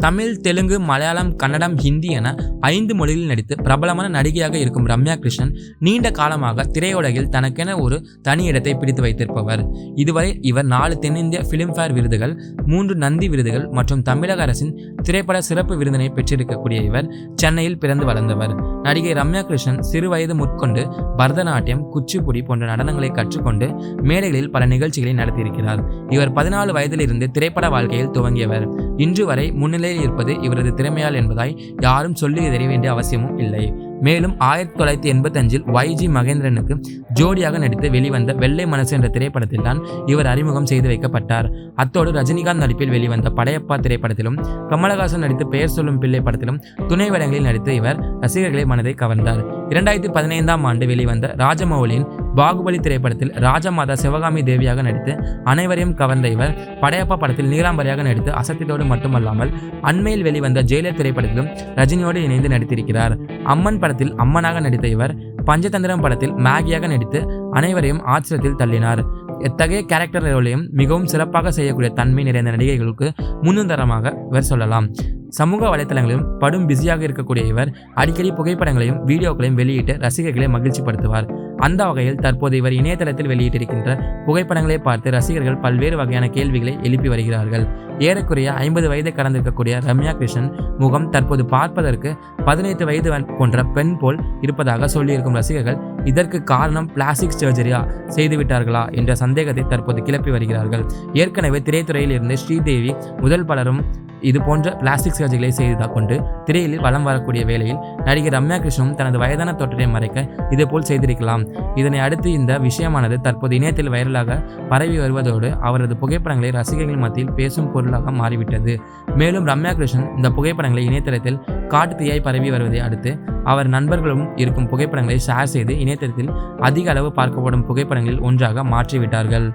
தமிழ் தெலுங்கு மலையாளம் கன்னடம் ஹிந்தி என ஐந்து மொழிகளில் நடித்து பிரபலமான நடிகையாக இருக்கும் ரம்யா கிருஷ்ணன் நீண்ட காலமாக திரையுலகில் தனக்கென ஒரு தனி இடத்தை பிடித்து வைத்திருப்பவர். இதுவரை இவர் நாலு தென்னிந்திய பிலிம்ஃபேர் விருதுகள் மூன்று நந்தி விருதுகள் மற்றும் தமிழக அரசின் திரைப்பட சிறப்பு விருதினை பெற்றிருக்கக்கூடிய இவர் சென்னையில் பிறந்து வளர்ந்தவர். நடிகை ரம்யா கிருஷ்ணன் சிறு வயது முற்கொண்டு பரதநாட்டியம் குச்சிப்புடி போன்ற நடனங்களை கற்றுக்கொண்டு மேடைகளில் பல நிகழ்ச்சிகளை நடத்தியிருக்கிறார். இவர் பதினாலு வயதிலிருந்து திரைப்பட வாழ்க்கையில் துவங்கியவர். இன்று வரை முன்னிலை முன்னிலையில் இருப்பது இவரது திறமையால் என்பதாய் யாரும் சொல்லி தெரிய வேண்டிய அவசியமும் இல்லை. மேலும் ஆயிரத்தி தொள்ளாயிரத்தி எண்பத்தஞ்சில் வைஜி மகேந்திரனுக்கு ஜோடியாக நடித்து வெளிவந்த வெள்ளை மனசு என்ற திரைப்படத்தில் தான் இவர் அறிமுகம் செய்து வைக்கப்பட்டார். அத்தோடு ரஜினிகாந்த் நடிப்பில் வெளிவந்த படையப்பா திரைப்படத்திலும் கமலஹாசன் நடித்து பெயர் சொல்லும் பிள்ளை படத்திலும் துணை வேடங்களில் நடித்து இவர் ரசிகர்களை மனதை கவர்ந்தார். இரண்டாயிரத்தி பதினைந்தாம் ஆண்டு வெளிவந்த ராஜமௌலியின் பாகுபலி திரைப்படத்தில் ராஜமாதா சிவகாமி தேவியாக நடித்து அனைவரையும் கவர்ந்த இவர் படையப்பா படத்தில் நீலாம்பரியாக நடித்து அசத்தியத்தோடு மட்டுமல்லாமல் அண்மையில் வெளிவந்த ஜெயலலிதா திரைப்படத்திலும் ரஜினியோடு இணைந்து நடித்திருக்கிறார். அம்மன் படத்தில் அம்மனாக நடித்த இவர் பஞ்சதந்திரம் படத்தில் மேகியாக நடித்து அனைவரையும் ஆச்சரியத்தில் தள்ளினார். எத்தகைய கேரக்டர் ரோலையும் மிகவும் சிறப்பாக செய்யக்கூடிய தன்மை நிறைந்த நடிகைகளுக்கு முன்னுதாரணமாக இவர் சொல்லலாம். சமூக வலைத்தளங்களிலும் படும் பிஸியாக இருக்கக்கூடிய இவர் அடிக்கடி புகைப்படங்களையும் வீடியோக்களையும் வெளியிட்டு ரசிகர்களை மகிழ்ச்சிப்படுத்துவார். அந்த வகையில் தற்போது இவர் இணையதளத்தில் வெளியிட்டிருக்கின்ற புகைப்படங்களை பார்த்து ரசிகர்கள் பல்வேறு வகையான கேள்விகளை எழுப்பி வருகிறார்கள். ஏறக்குறைய ஐம்பது வயதை கடந்திருக்கக்கூடிய ரம்யா கிருஷ்ணன் முகம் தற்போது பார்ப்பதற்கு பதினைந்து வயது போன்ற பெண் போல் இருப்பதாக சொல்லியிருக்கும் ரசிகர்கள் இதற்கு காரணம் பிளாஸ்டிக் சர்ஜரியா செய்துவிட்டார்களா என்ற சந்தேகத்தை தற்போது கிளப்பி வருகிறார்கள். ஏற்கனவே திரைத்துறையில் இருந்து ஸ்ரீதேவி முதல் பலரும் இது போன்ற பிளாஸ்டிக் சர்ஜரிகளை செய்து கொண்டு திரையில் வலம் வரக்கூடிய வேளையில் நடிகை ரம்யா கிருஷ்ணனும் தனது வயதான தோற்றத்தை மறைக்க இதேபோல் செய்திருக்கலாம். இதனை அடுத்து இந்த விஷயமானது தற்போது இணையத்தில் வைரலாக பரவி வருவதோடு அவரது புகைப்படங்களை ரசிகர்கள் மத்தியில் பேசும் பொருளாக மாறிவிட்டது. மேலும் ரம்யா கிருஷ்ணன் இந்த புகைப்படங்களை இணையதளத்தில் காட்டுத்தீயாய் பரவி வருவதை அடுத்து அவர் நண்பர்களும் இருக்கும் புகைப்படங்களை ஷேர் செய்து இணையதளத்தில் அதிக அளவு பார்க்கப்படும் புகைப்படங்களில் ஒன்றாக மாற்றிவிட்டார்கள்.